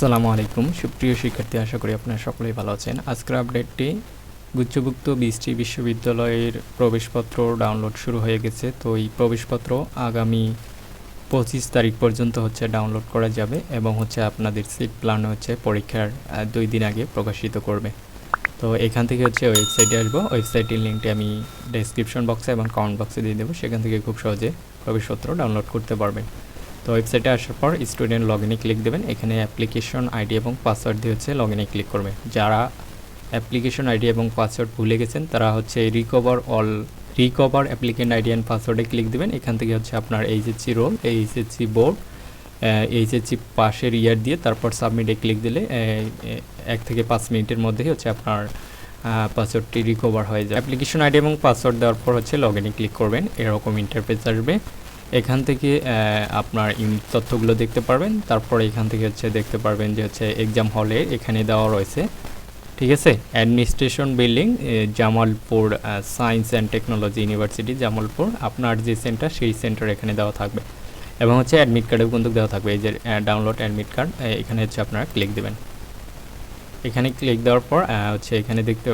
আসসালামু আলাইকুম। সুপ্রিয় শিক্ষার্থী, আশা করি আপনারা সকলেই ভালো আছেন। আজকের আপডেটটি গুচ্ছভুক্ত বিশটি বিশ্ববিদ্যালয়ের প্রবেশপত্র ডাউনলোড শুরু হয়ে গেছে। তো এই প্রবেশপত্র আগামী পঁচিশ তারিখ পর্যন্ত হচ্ছে ডাউনলোড করা যাবে এবং হচ্ছে আপনাদের সিট প্ল্যান হচ্ছে পরীক্ষার দুই দিন আগে প্রকাশিত করবে। তো এখান থেকে হচ্ছে ওয়েবসাইটে আসব। ওয়েবসাইটের লিঙ্কটি আমি ডেসক্রিপশন বক্সে এবং কমেন্ট বক্সে দিয়ে দেবো। সেখান থেকে খুব সহজে প্রবেশপত্র ডাউনলোড করতে পারবেন। তো ওয়েবসাইটে আসার পর স্টুডেন্ট লগ ইনে ক্লিক দেবেন। এখানে অ্যাপ্লিকেশন আইডি এবং পাসওয়ার্ড দিয়ে হচ্ছে লগ ইনে ক্লিক করবে। যারা অ্যাপ্লিকেশন আইডি এবং পাসওয়ার্ড ভুলে গেছেন, তারা হচ্ছে recover all recover applicant ID and পাসওয়ার্ডে click দেবেন। এখান থেকে হচ্ছে আপনার HSC roll HSC board HSC পাশের ইয়ার দিয়ে তারপর সাবমিটে ক্লিক দিলে এক থেকে পাঁচ মিনিটের মধ্যেই হচ্ছে আপনার পাসওয়ার্ডটি রিকভার হয়ে যায় অ্যাপ্লিকেশন আইডি এবং পাসওয়ার্ড দেওয়ার পর হচ্ছে লগ ইনে ক্লিক করবেন। এরকম ইন্টারফেস আসবে। এখান থেকে আপনার ইউনিট তথ্যগুলো দেখতে পারবেন। তারপর এখান থেকে হচ্ছে দেখতে পারবেন যে হচ্ছে এক্সাম হলে এখানে দেওয়া রয়েছে। ঠিক আছে? Administration building Jamalpur science and technology university Jamalpur. আপনার যে সেন্টার সেই সেন্টার এখানে দেওয়া থাকবে। এবং হচ্ছে অ্যাডমিট কার্ডেও কিন্তু দেওয়া থাকবে। এই যে ডাউনলোড অ্যাডমিট কার্ড এখানে হচ্ছে আপনারা ক্লিক দেবেন। এখানে ক্লিক দেওয়ার পর হচ্ছে এখানে দেখতে,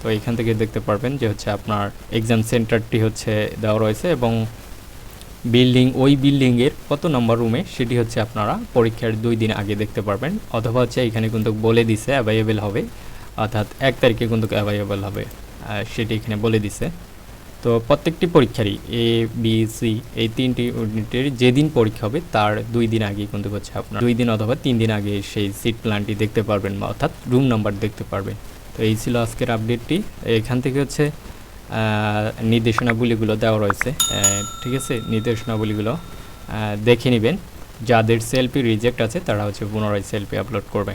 তো এখান থেকে দেখতে পারবেন যে হচ্ছে আপনার এক্সাম সেন্টারটি হচ্ছে দেওয়া রয়েছে এবং বিল্ডিং, ওই বিল্ডিংয়ের কত নম্বর রুমে সেটি হচ্ছে আপনারা পরীক্ষার দুই দিন আগে দেখতে পারবেন। অথবা হচ্ছে এখানে কিন্তু বলে দিছে অ্যাভাইলেবল হবে। অর্থাৎ এক তারিখে কিন্তু অ্যাভাইলেবল হবে সেটি এখানে বলে দিছে। তো প্রত্যেকটি পরীক্ষারই এ বি সি এই তিনটি ইউনিটের যেদিন পরীক্ষা হবে তার দুই দিন আগে কিন্তু হচ্ছে আপনার দুই দিন অথবা তিন দিন আগে সেই সিট প্ল্যানটি দেখতে পারবেন বা অর্থাৎ রুম নাম্বার দেখতে পারবেন। তো এই ছিল আজকের আপডেটটি এখান থেকে হচ্ছে নির্দেশনাবলীগুলো দেওয়া রয়েছে। ঠিক আছে? নির্দেশনাবলীগুলো দেখে নেবেন। যাদের সেলফি রিজেক্ট আছে, তারা হচ্ছে পুনরায় সেলফি আপলোড করবে।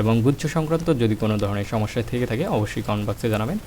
এবং গুচ্ছ সংক্রান্ত যদি কোনো ধরনের সমস্যা থেকে থাকে, অবশ্যই কমেন্ট বক্সে জানাবেন।